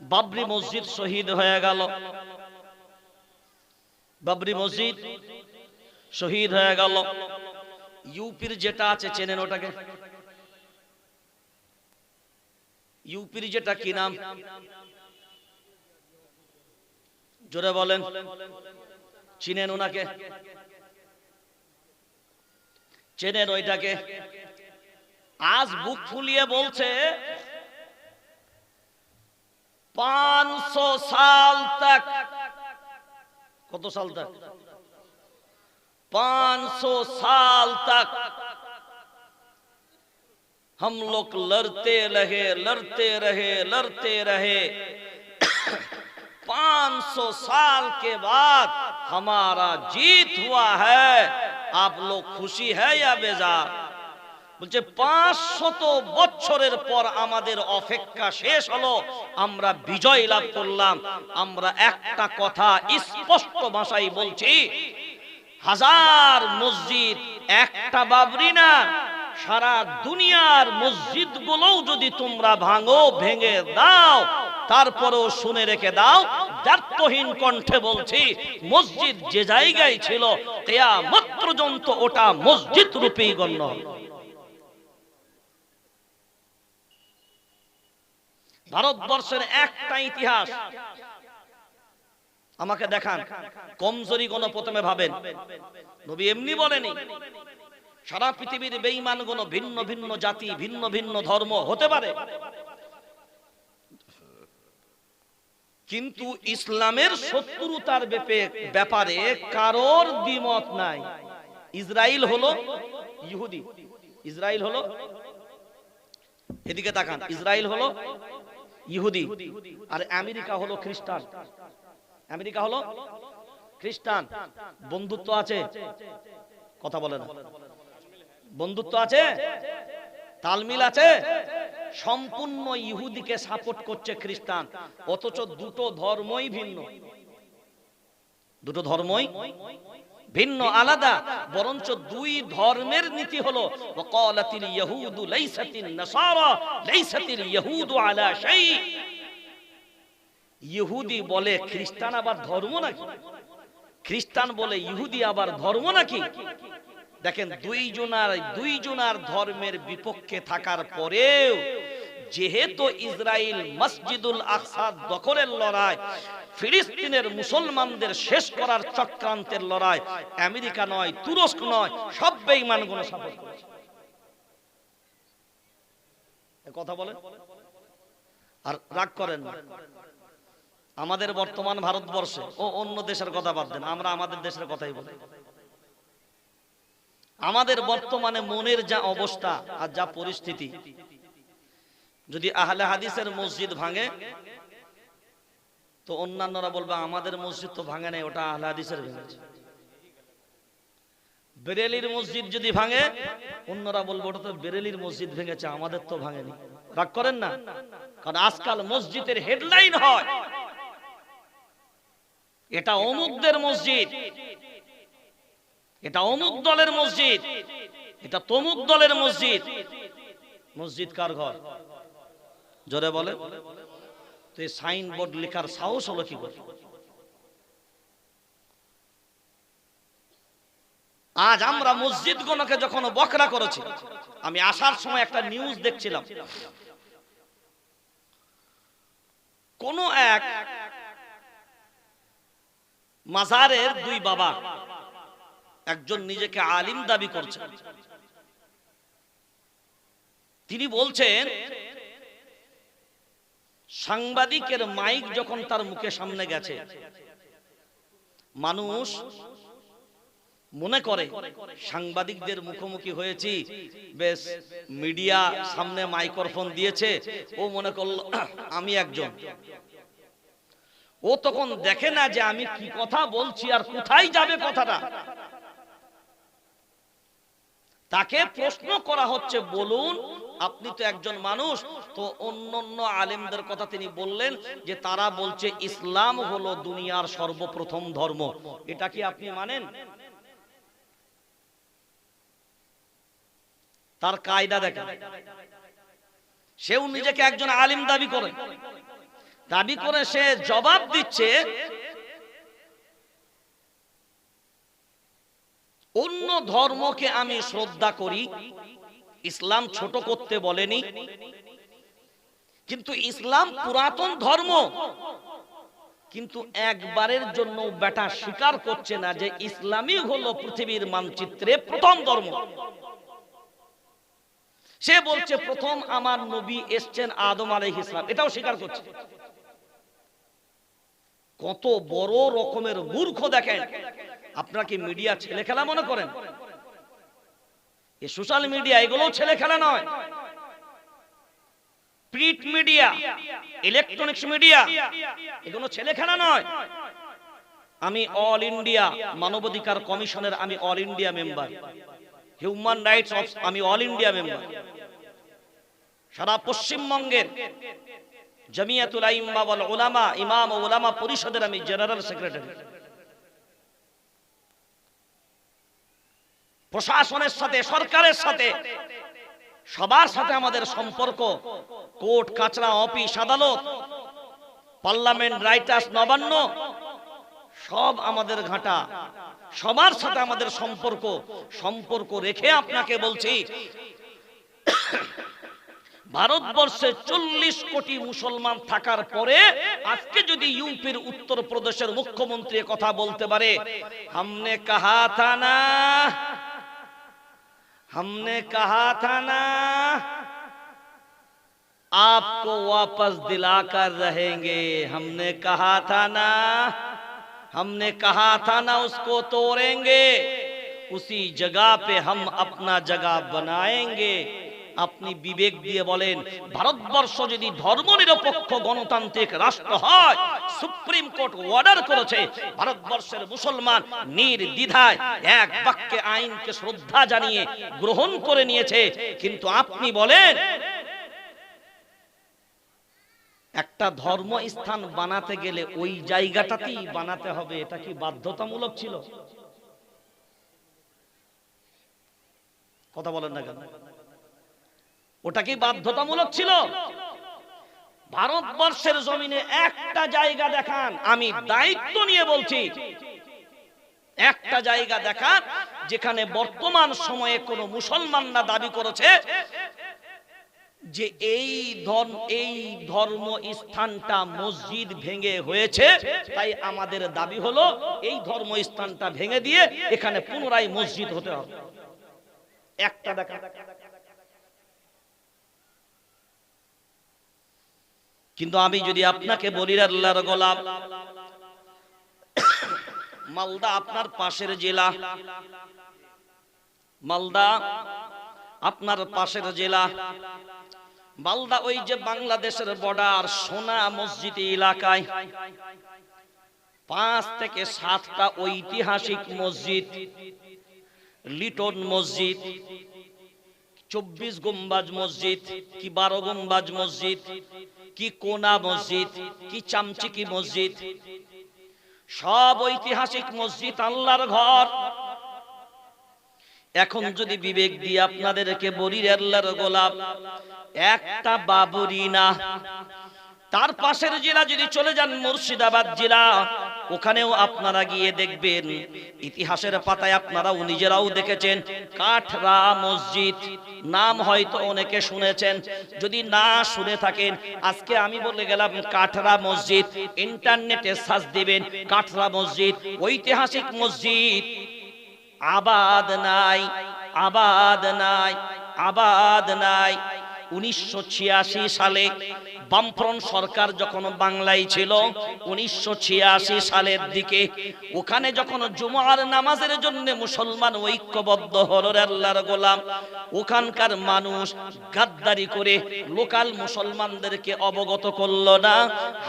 বাবরি মসজিদ শহীদ হয়ে গেল। বাবরি মসজিদ শহীদ হয়ে গেল। ইউপির যেটা আছে, চেনেন ওটাকে? ইউপির যেটা কি নাম? জোরে বলেন। চিনেন ওনাকে? চেনেন ওইটাকে? আজ বুক ফুলিয়ে বলছে 500 साल तक। कत तो साल तक? 500 साल तक। हम लोग लड़ते रहे लड़ते रहे लड़ते रहे। 500 साल के बाद हमारा जीत हुआ है। आप लोग खुशी है या बेजार? বলছে, পাঁচশত বছরের পর আমাদের অপেক্ষা শেষ হলো। আমরা বিজয় লাভ করলাম। আমরা একটা কথা স্পষ্ট ভাষায় বলছি, হাজার মসজিদ, একটা বাবরি না, সারা দুনিয়ার মসজিদ গুলোও যদি তোমরা ভাঙো, ভেঙে দাও, তারপরেও শুনে রেখে দাও দার্থহীন কণ্ঠে বলছি, মসজিদ যে জায়গায় ছিল, কেয়ামত পর্যন্ত ওটা মসজিদ রূপেই গণ্য হবে। ভারতবর্ষের একটা ইতিহাস। আমাকে দেখান, কমজোরি কোন প্রথমে ভাবেন? নবী এমনি বলেনি। সারা পৃথিবীর বেঈমান কোন ভিন্ন ভিন্ন জাতি, ভিন্ন ভিন্ন ধর্ম হতে পারে। কিন্তু ইসলামের শত্রুতার ব্যাপে- ব্যাপারে কারোর দ্বিমত নাই। ইসরায়েল হলো ইহুদি। ইসরায়েল হলো, এদিকে তাকান ইসরায়েল হলো ইহুদি। আর আমেরিকা হলো খ্রিস্টান। আমেরিকা হলো খ্রিস্টান। বন্ধুত্ব আছে? কথা বলে না। বন্ধুত্ব আছে? তালমিল আছে? সম্পূর্ণ ইহুদিকে সাপোর্ট করছে খ্রিস্টান। অথচ দুটো ধর্মই ভিন্ন। দুটো ধর্মই ভিন্ন আলাদা, বরঞ্চ দুই ধর্মের নীতি হলো, ওয়াকালাতিল ইয়াহুদু লাইসাতিন নাসারা, লাইসাতিল ইয়াহুদু আলা শাই। ইহুদি বলে খ্রিস্টান আবার ধর্ম নাকি? খ্রিস্টান বলে ইহুদি আবার ধর্ম নাকি? দেখেন, দুইজনার দুইজনার ধর্মের বিপক্ষে থাকার পরেও যেহেতু ইসরায়েল মসজিদুল আকসা দখলের লড়াই, ফিলিস্তিনের মুসলমানদের শেষ করার চক্রান্তের লড়াই, আমেরিকা নয়, তুরস্ক নয়, সব বেঈমানগুলো সাপোর্ট করেছে। কথা বলেন। আর রাগ করেন না। আমাদের বর্তমান ভারতবর্ষে, ও অন্য দেশের কথা বাদ দেন, আমরা আমাদের দেশের কথাই বলি। আমাদের বর্তমানে মনের যা অবস্থা আর যা পরিস্থিতি যদি আহলে হাদিসের মসজিদ ভাঙে, তো অন্যান্যরা বলবে, আমাদের মসজিদ তো ভাঙে নাই, ওটা আহলে হাদিসের ভেঙেছে বেরেলির মসজিদ যদি ভাঙে, অন্যরা বলবে, ওটা তো বেরেলির মসজিদ ভেঙেছে, আমাদের তো ভাঙেনি। রাগ করেন না, কারণ আজকাল মসজিদের হেডলাইন হয়। এটা অমুকদের মসজিদ, এটা অমুক দলের মসজিদ, এটা তমুক দলের মসজিদ। মসজিদ কার ঘর? জোরে বলে তো এই সাইন বোর্ড লেখার সাহস হলো কি করে? আজ আমরা মসজিদ গুলোকে যখন বকরা করেছি, আমি আসার সময় একটা নিউজ দেখছিলাম। কোন এক মাজারের দুই বাবা একজন নিজেকে আলিম দাবি করছেন। তিনি বলছেন সাংবাদিকের মাইক যখন তার মুখে সামনে গেছে, মানুষ মনে করে, সাংবাদিকদের মুখোমুখি হয়েছি, বেশ মিডিয়া সামনে মাইক্রোফোন দিয়েছে, ও মনে করল, আমি একজন। ও তখন দেখে না যে আমি কি কথা বলছি আর কোথায় যাবে কথাটা। তাকে প্রশ্ন করা হচ্ছে, বলুন, আপনি তো একজন মানুষ, তো অন্য অন্য আলেমদের কথা তিনি বললেন যে তারা বলছে, ইসলাম হলো দুনিয়ার সর্বপ্রথম ধর্ম। এটা কি আপনি মানেন? তার কায়দা দেখেন। সেও নিজেকে একজন আলিম দাবি করে। দাবি করে সে জবাব দিচ্ছে অন্য ধর্মকে আমি শ্রদ্ধা করি, ইসলাম ছোট করতে বলেনি। কিন্তু ইসলাম পুরাতন ধর্ম। কিন্তু একবারের জন্য বেটা স্বীকার করছে না যে ইসলামই হলো পৃথিবীর মানচিত্রে প্রথম ধর্ম। সে বলছে, প্রথম আমার নবী এসছেন আদম আলহ ইসলাম এটাও স্বীকার করছে। কত বড় রকমের মূর্খ দেখেন। আপনারা কি মিডিয়া ছেলে খেলা মনে করেন? এই সোশ্যাল মিডিয়া এগুলো ছেলে খেলা নয়। প্রিন্ট মিডিয়া, ইলেকট্রনিক্স মিডিয়া, এগুলো ছেলে খেলা নয়। আমি অল ইন্ডিয়া মানবাধিকার কমিশনের আমি all India member. Human rights of, আমি অল ইন্ডিয়া মেম্বার। সারা পশ্চিমবঙ্গের জামিয়াতুল আইম্মা ওয়াল উলামা, ইমাম ওলামা পরিষদের আমি জেনারেল সেক্রেটারি। প্রশাসনের সাথে, সরকারের সাথে। সবার সাথে আমাদের সম্পর্ক। কোর্ট, কাচরা, অফিস, আদালত, পার্লামেন্ট, রাইটার্স, নবান্ন, সব আমাদের ঘাটা। সবার সাথে আমাদের সম্পর্ক। সম্পর্ক রেখে আপনাকে বলছি, ভারতবর্ষে চল্লিশ কোটি মুসলমান থাকার পরে আজকে যদি ইউপির উত্তর প্রদেশের মুখ্যমন্ত্রী কথা বলতে পারে, হামনে কাহা থানা? हमने कहा था ना, आपको वापस दिलाकर रहेंगे। हमने कहा था ना, हमने कहा था ना उसको तोड़ेंगे, उसी जगह पे हम अपना जगह बनाएँगे। আপনি বিবেক দিয়ে বলেন, ভারতবর্ষ যদি ধর্মনিরপেক্ষ গণতান্ত্রিক রাষ্ট্র হয়, সুপ্রিম কোর্ট অর্ডার করেছে, ভারতবর্ষের মুসলমান নির্দ্বিধায় এক বাক্যে আইনকে শ্রদ্ধা জানিয়ে গ্রহণ করে নিয়েছে। কিন্তু আপনি বলেন, একটা ধর্ম স্থান বানাতে গেলে ওই জায়গাটাতেই বানাতে হবে, এটা কি বাধ্যতামূলক ছিল? কথা বলেন না কেন? ওটা কি বাধ্যতামূলক ছিল? ভারতবর্ষের জমিনে একটা জায়গা দেখান, আমি দায়িত্ব নিয়ে বলছি। একটা জায়গা দেখান, যেখানে বর্তমান সময়ে কোনো মুসলমানরা দাবি করেছে যে এই ধর্ম এই ধর্ম স্থানটা মসজিদ ভেঙে হয়েছে, তাই আমাদের দাবি হলো এই ধর্ম স্থানটা ভেঙে দিয়ে এখানে পুনরায় মসজিদ হতে হবে। একটা দেখা কিন্তু আমি যদি আপনাকে বলি আল্লাহর গোলাপ মালদা আপনার পাশের জেলা। মালদা আপনার পাশের জেলা। মালদা ওই যে বাংলাদেশের বর্ডার, সোনা মসজিদ এলাকায়। পাঁচ থেকে সাতটা ঐতিহাসিক মসজিদ, লিটন মসজিদ, চব্বিশ গুম্বাজ মসজিদ কি বারো গুম্বাজ মসজিদ কি কোনা মসজিদ, কি চামচিকি মসজিদ? সব ঐতিহাসিক মসজিদ আল্লাহর ঘর। এখন যদি বিবেক দিয়ে আপনাদেরকে বলি আল্লাহর গোলাপ, একটা বাবরি না তার পাশের জেলা যদি চলে যান মুর্শিদাবাদ জেলা, ওখানেও আপনারা গিয়ে দেখবেন, ইতিহাসের পাতায় আপনারাও নিজেরাও দেখেছেন, কাঠরা মসজিদ, নাম হয়তো অনেকে শুনেছেন, যদি না শুনে থাকেন, আজকে আমি বলে গেলাম কাঠরা মসজিদ, ইন্টারনেটে সার্চ দিবেন, কাঠরা মসজিদ, ঐতিহাসিক মসজিদ, আবাদ নাই আবাদ নাই আবাদ নাই, উনিশশো ছিয়াশি সালে বামফ্রন্ট সরকার যখন বাংলায় ছিল, উনিশশো ছিয়াশি সালের দিকে, ওখানে যখন জুমার নামাজের জন্য মুসলমান ঐক্যবদ্ধ হল আল্লাহর গোলাম, ওখানকার মানুষ গাদ্দারি করে লোকাল মুসলমানদেরকে অবগত করল না।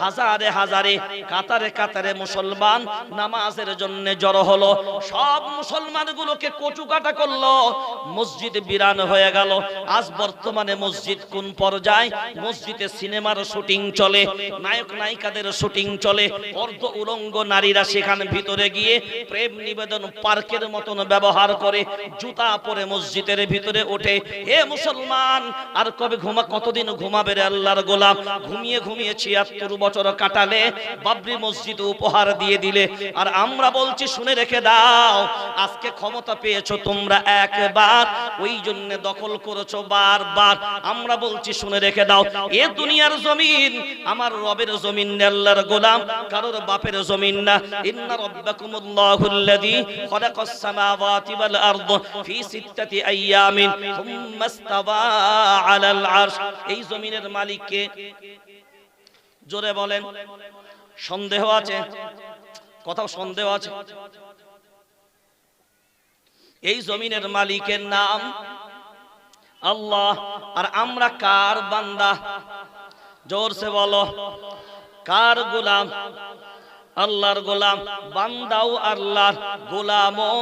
হাজারে হাজারে, কাতারে কাতারে মুসলমান নামাজের জন্য জড়ো হলো। সব মুসলমানগুলোকে কচু কাটা করল। মসজিদ বিরান হয়ে গেল। আজ বর্তমানে মসজিদ কোন পর্যায়ে? মসজিদে সিনেমা সিনেমার শুটিং চলে, নায়ক নায়িকাদের শুটিং চলে, অর্ধ উলঙ্গ নারীরা সেখানে ভিতরে গিয়ে প্রেম নিবেদন পার্কের মতন ব্যবহার করে, জুতা পরে মসজিদের ভিতরে ওঠে। হে মুসলমান, আর কবে ঘুমা, কতদিন ঘুমাবে রে আল্লাহর গোলাম? ঘুমিয়ে ঘুমিয়ে ছিয়াত্তর বছর কাটালে বাবরি মসজিদ উপহার দিয়ে দিলে। আর আমরা বলছি, শুনে রেখে দাও, আজকে ক্ষমতা পেয়েছ তোমরা একবার, ওই জন্য দখল করেছ বারবার। আমরা বলছি, শুনে রেখে দাও, এ দুনিয়ার জমিন। আমার রবের জমিন না আল্লাহর গোলাম, কারোর বাপের জমিন না। ইন্না রাব্বাকুমুল্লাহুল্লাযী খালাকাস সামাওয়াতি ওয়াল আরদ ফি সিত্তাতি আইয়ামিন। থুম্মা ইস্তাওয়া আলাল আরশ। এই জমিনের মালিক কে? জোরে বলেন। সন্দেহ আছে? কোথাও সন্দেহ আছে। এই জমিনের মালিকের নাম আল্লাহ। আর আমরা কার বান্দা? জোরসে বলো, কার গোলাম? আল্লাহর গোলাম, বান্দাও আল্লাহর গোলামও।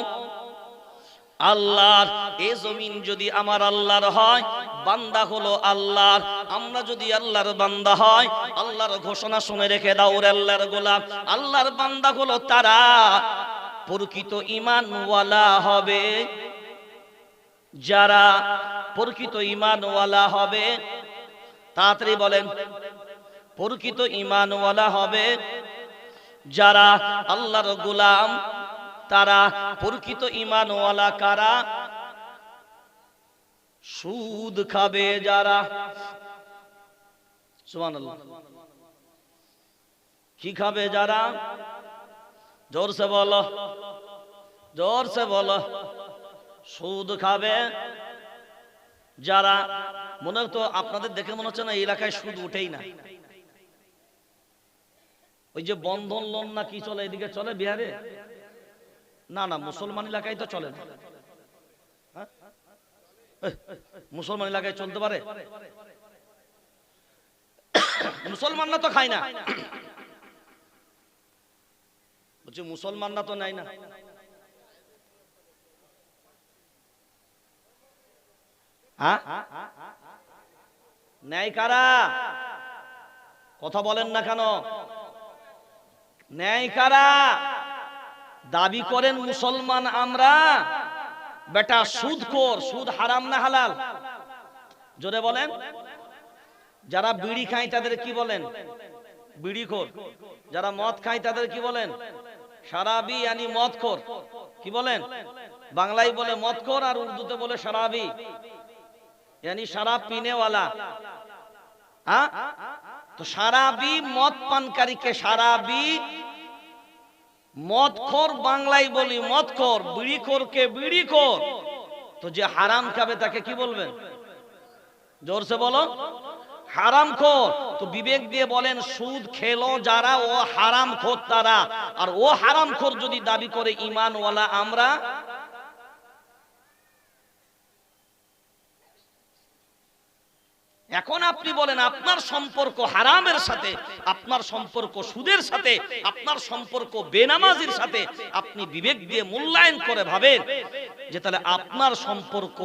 আল্লাহর এ জমিন যদি আমার আল্লাহর হয়, বান্দা হলো আল্লাহর। আমরা যদি আল্লাহর বান্দা হয়, আল্লাহর ঘোষণা শুনে রেখে দাও আল্লাহর গোলাম। আল্লাহর বান্দা হলো তারা। প্রকৃত ইমানওয়ালা হবে। যারা প্রকৃত ইমানওয়ালা হবে তাড়াতাড়ি বলেন, প্রকৃত ইমানওয়ালা হবে যারা আল্লাহর গোলাম, তারা প্রকৃত ইমানওয়ালা কারা? সুদ খাবে যারা। কি খাবে যারা? জোরসে বলো জোরসে বলো, সুদ খাবে। যারা, মনে তো আপনাদের দেখে মনে হচ্ছে না এলাকায় সুদ উঠেই না। ওই যে বন্ধন লোন না কি চলে, এদিকে চলে বিহারে? না না, মুসলমান এলাকায় তো চলে না। হ্যাঁ? মুসলমান এলাকায় চলতে পারে? মুসলমানরা তো খায় না। বলছি, মুসলমানরা তো নাই না। ন্যায় কারা? কথা বলেন না কেন? ন্যায় কারা? দাবি করেন মুসলমান আমরা? বেটা, সুদ কর সুদ হারাম না হালাল? জোরে বলেন। যারা বিড়ি খায় তাদের কি বলেন? বিড়ি খোর। যারা মদ খায় তাদের কি বলেন? সারাবি আনি মদ খোর। কি বলেন? বাংলায় বলে মদ খোর আর উর্দুতে বলে সারাবি। यानी शराब पीने वाला हाँ तो शराबी মদ পানকারীকে সারাবি মদখোর বাংলায় বলি মদখোর বিড়িখোরকে বিড়িখোর তো যে হারাম খাবে তাকে কি বলবেন জোরসে বলো হারাম খোর তো বিবেক দিয়ে বলেন সুদ খেলো যারা ও হারাম খোর তারা আর ও হারাম খোর যদি দাবি করে ইমানওয়ালা আমরা এখন আপনি বলেন, আপনার সম্পর্ক হারামের সাথে, আপনার সম্পর্ক সুদের সাথে, আপনার সম্পর্ক বেনামাজির সাথে আপনি বিবেক দিয়ে মূল্যায়ন করে ভাবেন যে তাহলে আপনার সম্পর্ক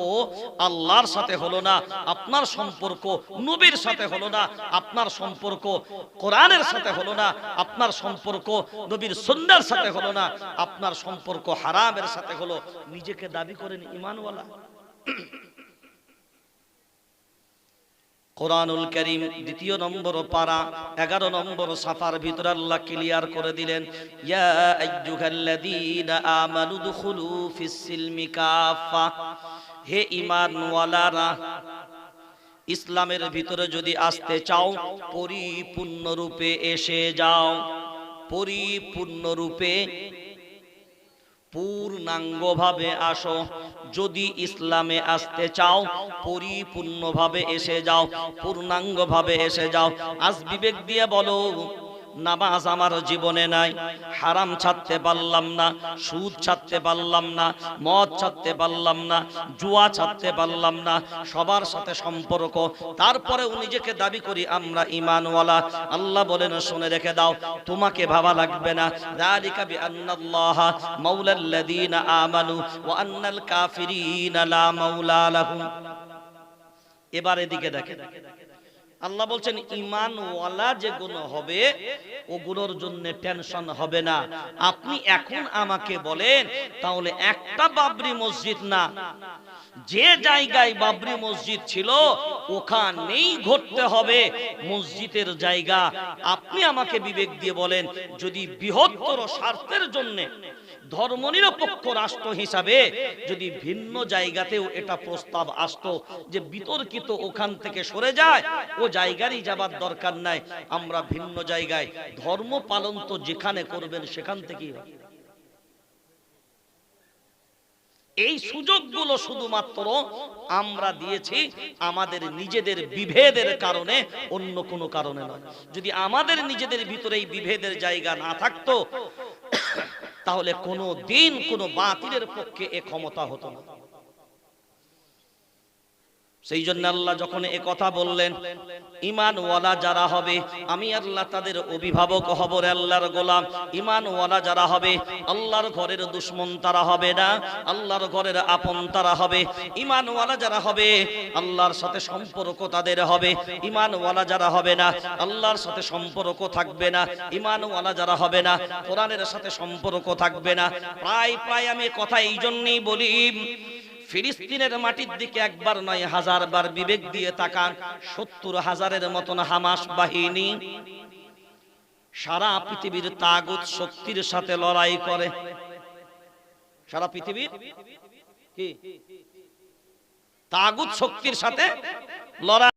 আল্লাহর সাথে হলো না, আপনার সম্পর্ক নবীর সাথে হলো না, আপনার সম্পর্ক কোরআনের সাথে হলো না, আপনার সম্পর্ক নবীর সুন্নার সাথে হলো না, আপনার সম্পর্ক হারামের সাথে হলো। নিজেকে দাবি করেন ইমানওয়ালা। কোরআনুল করিম দ্বিতীয় নম্বর পারা, এগারো নম্বর সাফার ভিতরে আল্লাহ ক্লিয়ার করে দিলেন হে ঈমানওয়ালারা, ইসলামের ভিতরে যদি আসতে চাও, পরিপূর্ণরূপে এসে যাও পরিপূর্ণ রূপে পূর্ণাঙ্গভাবে আসো। যদি ইসলামে আসতে চাও, পরিপূর্ণভাবে এসে যাও, পূর্ণাঙ্গভাবে এসে যাও। আজ বিবেক দিয়ে বলো নামাজ আমার জীবনে নাই। হারাম ছাড়তে পারলাম না, সুদ ছাড়তে পারলাম না, মদ ছাড়তে পারলাম না, জুয়া ছাড়তে পারলাম না, সবার সাথে সম্পর্ক। তারপরেও নিজেকে দাবি করি, আমরা ইমানওয়ালা আল্লাহ বলেন, শুনে রেখে দাও, তোমাকে ভাবা লাগবে না। যালিকা বিআন্নাল্লাহ মাওলাল্লাযীনা আমানু ওয়া আন্নাল কাফিরিনা লা মাওলা লাহুম। এবার এদিকে দেখেন। আল্লাহ বলছেন ইমান ওয়ালা যে গুণ হবে ও গুণের জন্য টেনশন হবে না। আপনি এখন আমাকে বলেন, তাহলে একটা বাবরি মসজিদ না। যে জায়গায় বাবরি মসজিদ ছিল, ওখানেই ঘটতে হবে। মসজিদের জায়গা, আপনি আমাকে বিবেক দিয়ে বলেন, যদি বৃহত্তর স্বার্থের জন্য ধর্মনিরপেক্ষ রাষ্ট্র হিসাবে যদি ভিন্ন জায়গাতেও এটা প্রস্তাব আসতো যে বিতর্কিত ওখান থেকে সরে যায়, ও জায়গারই যাবার দরকার নাই, আমরা ভিন্ন জায়গায় ধর্ম পালন তো যেখানে করবেন সেখান থেকেই হবে। এই সুযোগগুলো শুধুমাত্র আমরা দিয়েছি আমাদের নিজেদের বিভেদের কারণে, অন্য কোনো কারণে নয় যদি আমাদের নিজেদের ভিতরে এই বিভেদের জায়গা না থাকতো তাহলে কোনো দিন কোনো বাতিলের পক্ষে এ ক্ষমতা হতো না। সেই জন্য আল্লাহ যখন এ কথা বললেন ইমান ওয়ালা যারা হবে, আমি আল্লাহ তাদের অভিভাবক হব রে আল্লাহর গোলাম। ইমান ওয়ালা যারা হবে, আল্লাহর ঘরের দুশ্মন তারা হবে না, আল্লাহর ঘরের আপন তারা হবে। ইমান ওয়ালা যারা হবে, আল্লাহর সাথে সম্পর্ক তাদের হবে। ইমান ওয়ালা যারা হবে না, আল্লাহর সাথে সম্পর্ক থাকবে না। ইমান ওয়ালা যারা হবে না, কোরআনের সাথে সম্পর্ক থাকবে না। প্রায় প্রায় আমি কথা এই জন্যই বলি ফিলিস্তিনের মাটির দিকে একবার নয় হাজার বার বিবেক দিয়ে তাকান। সত্তর হাজারের মতন হামাস বাহিনী সারা পৃথিবীর তাগুত শক্তির সাথে লড়াই করে। সারা পৃথিবীর? তাগুত শক্তির সাথে লড়াই